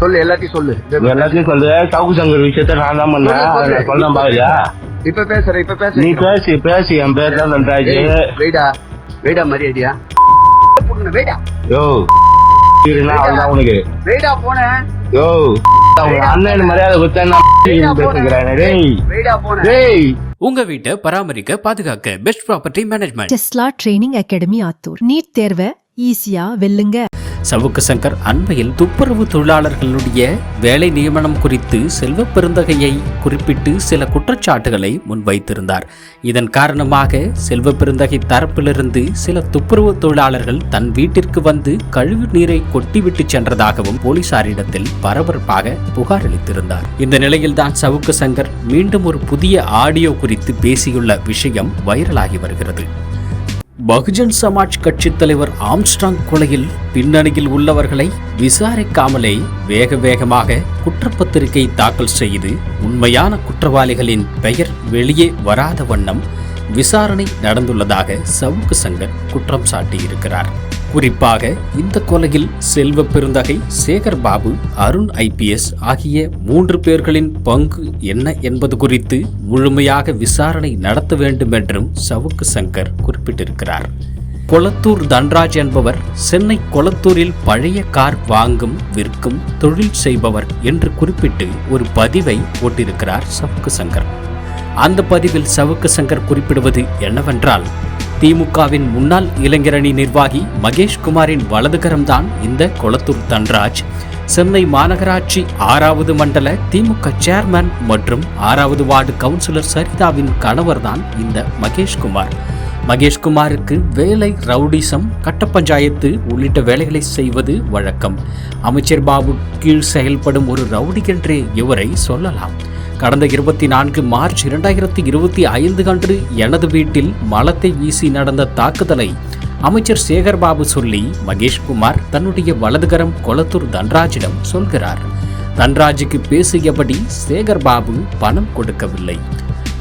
சொல்லு எல்லாத்தையும் சொல்லு. எல்லாத்தையும் சொல்லு. சவுக்கு சங்கர் விஷயத்த நான் தான் பண்ணேன். சொல்ல பாருயா? இப்ப பேசுற இப்ப பேச. நீ பேசி பேசி. என் பேர் தான் நன்றாஜ் வெயிடா வெயிடா மரியாதையா? வெயிடா. யோ உனக்கு. வெயிடா போனேன் யோ உங்க அண்ணன் மரியாதை கொடுத்தா நான் பேசுகிறேன் டேய். வெயிடா போனேன் டேய். உங்க வீட்டை பராமரிக்க பாதுகாக்க best property management Tesla training academy Attur. NEET தேர்வை ஈஸியா வெல்லுங்க. சவுக்கு சங்கர் அண்மையில் துப்புரவு தொழிலாளர்களுடைய வேலை நியமனம் குறித்து செல்வ பெருந்தகையை குறிப்பிட்டு சில குற்றச்சாட்டுகளை முன்வைத்திருந்தார். இதன் காரணமாக செல்வ பெருந்தகை தரப்பிலிருந்து சில துப்புரவு தொழிலாளர்கள் தன் வீட்டிற்கு வந்து கழிவு நீரை கொட்டிவிட்டு சென்றதாகவும் போலீசாரிடத்தில் பரபரப்பாக புகார் அளித்திருந்தார். இந்த நிலையில்தான் சவுக்கு சங்கர் மீண்டும் ஒரு புதிய ஆடியோ குறித்து பேசியுள்ள விஷயம் வைரலாகி வருகிறது. பகுஜன் சமாஜ் கட்சித் தலைவர் ஆம்ஸ்டாங் கொலையில் பின்னணியில் உள்ளவர்களை விசாரிக்காமலே வேக வேகமாக குற்றப்பத்திரிகை தாக்கல் செய்து உண்மையான குற்றவாளிகளின் பெயர் வெளியே வராத வண்ணம் விசாரணை நடந்துள்ளதாக சவுக்கு சங்கர் குற்றம் சாட்டியிருக்கிறார். குறிப்பாக இந்த கொலையில் செல்வ பெருந்தகை சேகர் பாபு அருண் ஐபிஎஸ் ஆகிய மூன்று பேர்களின் பங்கு என்ன என்பது குறித்து முழுமையாக விசாரணை நடத்த வேண்டும் என்றும் சவுக்கு சங்கர் குறிப்பிட்டிருக்கிறார். கொளத்தூர் தன்ராஜ் என்பவர் சென்னை கொளத்தூரில் பழைய கார் வாங்கும் விற்கும் தொழில் செய்பவர் என்று குறிப்பிட்டு ஒரு பதிவை போட்டிருக்கிறார் சவுக்கு சங்கர். அந்த பதிவில் சவுக்கு சங்கர் குறிப்பிடுவது என்னவென்றால் திமுகவின் முன்னாள் இளைஞரணி நிர்வாகி மகேஷ்குமாரின் வலதுகரம்தான் இந்த கொளத்தூர் தன்ராஜ். சென்னை மாநகராட்சி ஆறாவது மண்டல திமுக சேர்மன் மற்றும் ஆறாவது வார்டு கவுன்சிலர் சரிதாவின் கணவர்தான் இந்த மகேஷ்குமார் மகேஷ்குமாருக்கு வேலை ரவுடிசம் கட்ட பஞ்சாயத்து உள்ளிட்ட வேலைகளை செய்வது வழக்கம். அமைச்சர் பாபு கீழ் செயல்படும் ஒரு ரவுடி என்றே இவரை சொல்லலாம். கடந்த இருபத்தி நான்கு மார்ச் இரண்டாயிரத்தி இருபத்தி ஐந்து அன்று எனது வீட்டில் மலத்தை வீசி நடந்த தாக்குதலை அமைச்சர் சேகர்பாபு சொல்லி மகேஷ்குமார் தன்னுடைய வலதுகரம் கொளத்தூர் தன்ராஜிடம் சொல்கிறார். தன்ராஜுக்கு பேசியபடி சேகர்பாபு பணம் கொடுக்கவில்லை.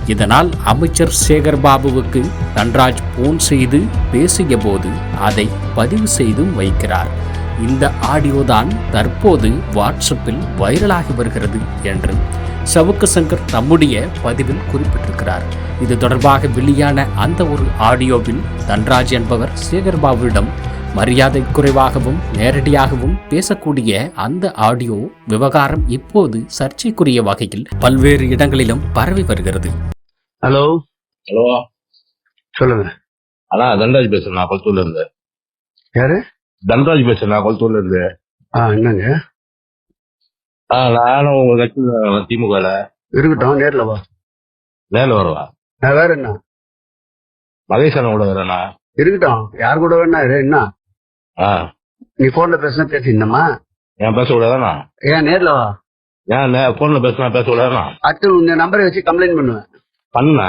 இதனால் அமைச்சர் சேகர்பாபுவுக்கு தன்ராஜ் போன் செய்து பேசிய போது அதை பதிவு செய்தும் வைக்கிறார். இந்த ஆடியோ தான் தற்போது வாட்ஸ்அப்பில் வைரலாகி வருகிறது என்று சவுக்கு சங்கர் தம்முடைய பதிவில் குறிப்பிட்டிருக்கிறார். இது தொடர்பாக வெளியான அந்த ஒரு ஆடியோவில் தன்ராஜ் என்பவர் சேகர்பாபுவிடம் மரியாதை குறைவாகவும் நேரடியாகவும் பேசக்கூடிய அந்த ஆடியோ விவகாரம் இப்போது சர்ச்சைக்குரிய வகையில் பல்வேறு இடங்களிலும் பரவி வருகிறது. ஹலோ. ஹலோ. சொல்லுங்க. அண்ணா தன்ராஜ் பேசுறேன். நான் கொளத்தூர்ல இருந்து. யாரு? தன்ராஜ் பேசுறேன். நான் கொளத்தூர்ல இருந்து. ஆ என்னங்க? ஆ நானும் உங்க கட்சியில திமுகல. இருக்கட்டும் நேர்ல வா. நேரில் வருவா? நான் வேற என்ன? மகேஷ் அண்ணன் கூட வரேண்ணா இருக்கட்டும் யார் கூட வேணா என்ன? ஆ. நீ போன்ல பேசினா பேசிருந்தமா ஏன் பேச கூடாதாண்ணா ஏன் நேர்ல வா. ஏன் போன்ல பேசினா பேச கூடாதாண்ணா அடுத்து உங்க நம்பரை வச்சு கம்ப்ளைண்ட் பண்ணுவேன். பண்ணுண்ணா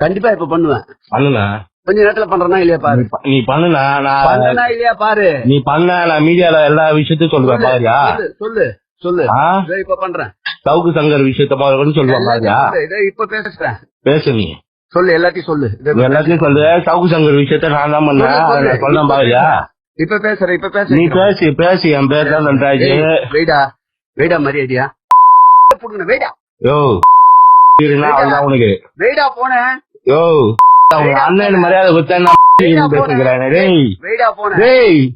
கண்டிப்பா இப்ப பண்ணுவேன். பண்ணுண்ணா கொஞ்ச நேரத்துல பண்றேனா இல்லையா பாரு. நீ ப- நீ பண்ணுண்ணா நான் பண்ணனா இல்லையா பாரு. நீ பண்ண நான் மீடியால எல்லா விஷயத்தையும் சொல்லுவேன் பாரியா? சொல்லு, சொல்லு. இப்ப பண்றேன். சவுக்கு சங்கர் விஷயத்த இதோ இப்ப பேசுறேன். பேசு நீ. சொல்லு எல்லாத்தையும் சொல்லு. எல்லாத்தையும் சொல்லு. சவுக்கு சங்கர் விஷயத்த நான் தான் பண்ணேன். சொல்ல பாரியா? இப்ப பேசுற இப்ப நீ பேசுற பேசி பேசி. என் பேர் தான் நன்றாஜ். வெயிடா. வெயிடா மரியாதையா. புடுங்க வெயிடா. யோ. உனக்கு. வெயிடா போனேன். யோ. அண்ணன் மரியாதை கொடுத்தா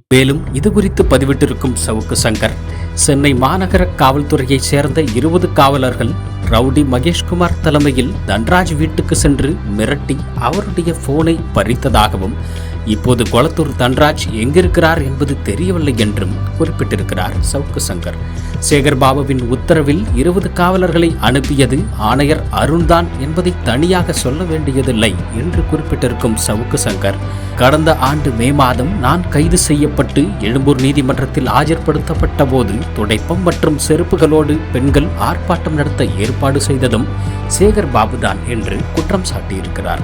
மேலும் இது குறித்து பதிவிட்டிருக்கும் சவுக்கு சங்கர் சென்னை மாநகர காவல்துறையைச் சேர்ந்த இருபது காவலர்கள் ரவுடி மகேஷ்குமார் தலைமையில் தன்ராஜ் வீட்டுக்கு சென்று மிரட்டி அவருடைய போனை பறித்ததாகவும் இப்போது கொளத்தூர் தன்ராஜ் எங்கிருக்கிறார் என்பது தெரியவில்லை என்றும் குறிப்பிட்டிருக்கிறார் சவுக்கு சங்கர். சேகர் பாபுவின் உத்தரவில் இருபது காவலர்களை அனுப்பியது ஆணையர் அருண்தான் என்பதை தனியாக சொல்ல வேண்டியதில்லை என்று குறிப்பிட்டிருக்கும் சவுக்கு சங்கர். கடந்த ஆண்டு மே மாதம் நான் கைது செய்யப்பட்டு எழும்பூர் நீதிமன்றத்தில் ஆஜர்படுத்தப்பட்ட போது துடைப்பம் மற்றும் செருப்புகளோடு பெண்கள் ஆர்ப்பாட்டம் நடத்த ஏற்பாடு செய்ததும் சேகர் பாபுதான் என்று குற்றம் சாட்டியிருக்கிறார்.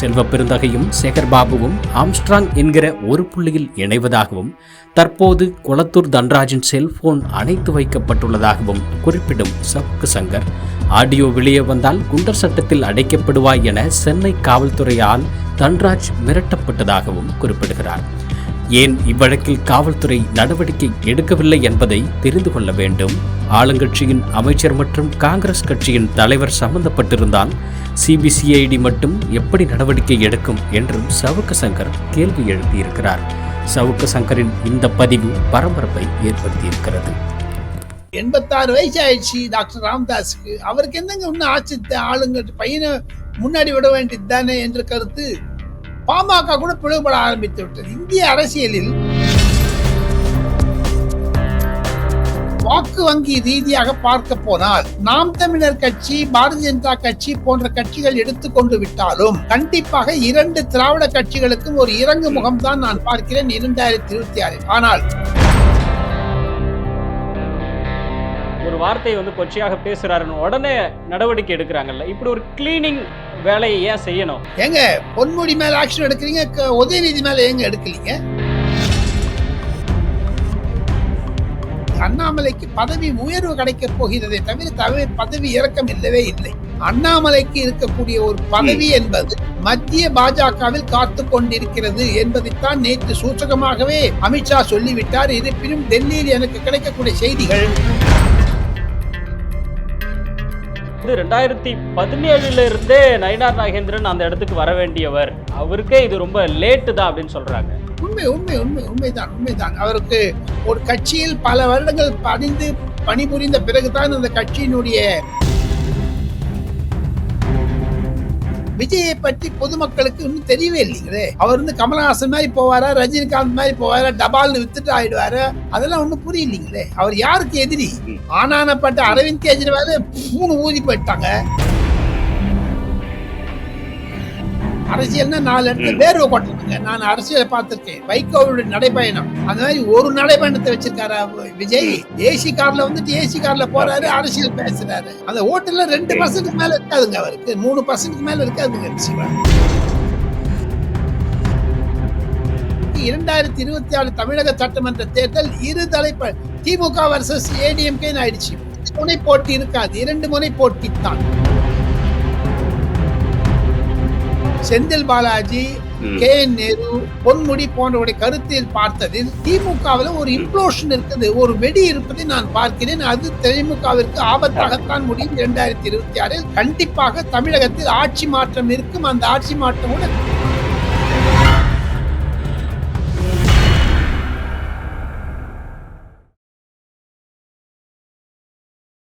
செல்வ பெருந்தகையும் சேகர் பாபுவும் ஆம்ஸ்ட்ராங் என்கிற ஒரு புள்ளியில் இணைவதாகவும் தற்போது கொளத்தூர் தன்ராஜின் செல்போன் அணைத்து வைக்கப்பட்டுள்ளதாகவும் குறிப்பிடும் சவுக்கு சங்கர். ஆடியோ வெளியே வந்தால் குண்டர் சட்டத்தில் அடைக்கப்படுவாய் என சென்னை காவல்துறையால் தன்ராஜ் மிரட்டப்பட்டதாகவும் குறிப்பிடுகிறார். ஏன் இவ்வழக்கில் காவல்துறை நடவடிக்கை எடுக்கவில்லை என்பதை தெரிந்து கொள்ள வேண்டும்? ஆளுங்கட்சியின் அமைச்சர் மற்றும் காங்கிரஸ் கட்சியின் தலைவர் சம்பந்தப்பட்டிருந்தால் சிபிசிஐடி மட்டும் எப்படி நடவடிக்கை எடுக்கும் என்றும் சவுக்கு சங்கர் கேள்வி எழுப்பியிருக்கிறார். சவுக்கு சங்கரின் இந்த பதிவு பரபரப்பை ஏற்படுத்தியிருக்கிறது. எண்பத்தாறு வயசு ஆயிடுச்சு டாக்டர் ராம்தாஸுக்கு. அவருக்கு என்னங்க இன்னும் ஆச்சு த- ஆளுங்க பையனை முன்னாடி விட வேண்டியது தானே என்ற கருத்து. பாமக கூட பிளவுபட ஆரம்பித்து விட்டது. இந்திய அரசியலில் வாக்கு வங்கி ரீதியாக பார்க்க போனால் நாம் தமிழர் கட்சி பாரதிய ஜனதா கட்சி போன்ற கட்சிகள் எடுத்துக்கொண்டு விட்டாலும் கண்டிப்பாக இரண்டு திராவிட கட்சிகளுக்கும் ஒரு இறங்கு முகம்தான் நான் பார்க்கிறேன் இரண்டாயிரத்தி இருபத்தி ஆறில். ஆனால் வார்த்தையை வந்து கொச்சையாக பேசுறாருன்னு உடனே நடவடிக்கை எடுக்கிறாங்கல்ல. இப்படி ஒரு கிளீனிங் வேலையை ஏன் செய்யணும்? ஏங்க பொன்முடி மேல ஆக்ஷன் எடுக்கிறீங்க உதயநிதி மேல ஏங்க எடுக்கலீங்க? அண்ணாமலைக்கு பதவி உயர்வு கிடைக்க போகிறதே தவிர தவிர பதவி இறக்கம் இல்லவே இல்லை. அண்ணாமலைக்கு இருக்கக்கூடிய ஒரு பதவி என்பது மத்திய பாஜகவில் காத்து கொண்டிருக்கிறது என்பதைத்தான் நேற்று சூச்சகமாகவே அமித்ஷா சொல்லிவிட்டார். இருப்பினும் டெல்லியில் எனக்கு கிடைக்கக்கூடிய செய்திகள் இது ரெண்டாயிரத்தி பதினேழுல இருந்தே நயினார் நாகேந்திரன் அந்த இடத்துக்கு வர வேண்டியவர். அவருக்கே இது ரொம்ப லேட்டு தான் அப்படின்னு சொல்றாங்க. உண்மை உண்மை உண்மை உண்மைதான் உண்மைதான். அவருக்கு ஒரு கட்சியில் பல வருடங்கள் பணிந்து பணிபுரிந்த பிறகுதான் அந்த கட்சியினுடைய விஜயை பற்றி பொதுமக்களுக்கு இன்னும் தெரியவே இல்லைங்களே. அவர் வந்து கமலஹாசன் மாதிரி போவாரா ரஜினிகாந்த் மாதிரி போவாரா டபால்னு வித்துட்டு ஆயிடுவாரு? அதெல்லாம் ஒண்ணும் புரியலீங்களே. அவர் யாருக்கு எதிரி? ஆனானப்பட்ட அரவிந்த் கெஜ்ரிவால் மூணு ஊதி போயிட்டாங்க. அரசியல்னா நாலு இடத்துல வேர்வை கொட்டணுங்க நான் அரசியலை பார்த்திருக்கேன். வைகோவுடைய நடைபயணம் அந்த மாதிரி ஒரு நடைபயணத்தை வச்சிருக்காரு விஜய் ஏசி கார்ல வந்துட்டு ஏசி கார்ல போறாரு அரசியல் பேசுறாரு. அந்த ஓட்டுல ரெண்டு பர்சன்ட் மேல இருக்காதுங்க அவருக்கு. மூணு பர்சன்ட் மேல இருக்காதுங்க சிவா. இரண்டாயிரத்தி இருபத்தி ஆறு தமிழக சட்டமன்ற தேர்தல் இரு தலைப்ப திமுக வர்சஸ் ஏடிஎம்கே ஆயிடுச்சு. முனை போட்டி இருக்காது. இரண்டு முனை போட்டி தான் செந்தில் பாலாஜி கே. என். நேரு பொன்முடி போன்றவருடைய கருத்தில் பார்த்ததில் திமுகவில் ஒரு இம்ப்ளோஷன் இருக்குது. ஒரு வெடி இருப்பதை நான் பார்க்கிறேன். அது திமுகவிற்கு ஆபத்தாகத்தான் முடியும். இரண்டாயிரத்தி இருபத்தி ஆறில் கண்டிப்பாக தமிழகத்தில் ஆட்சி மாற்றம் இருக்கும். அந்த ஆட்சி மாற்றம் கூட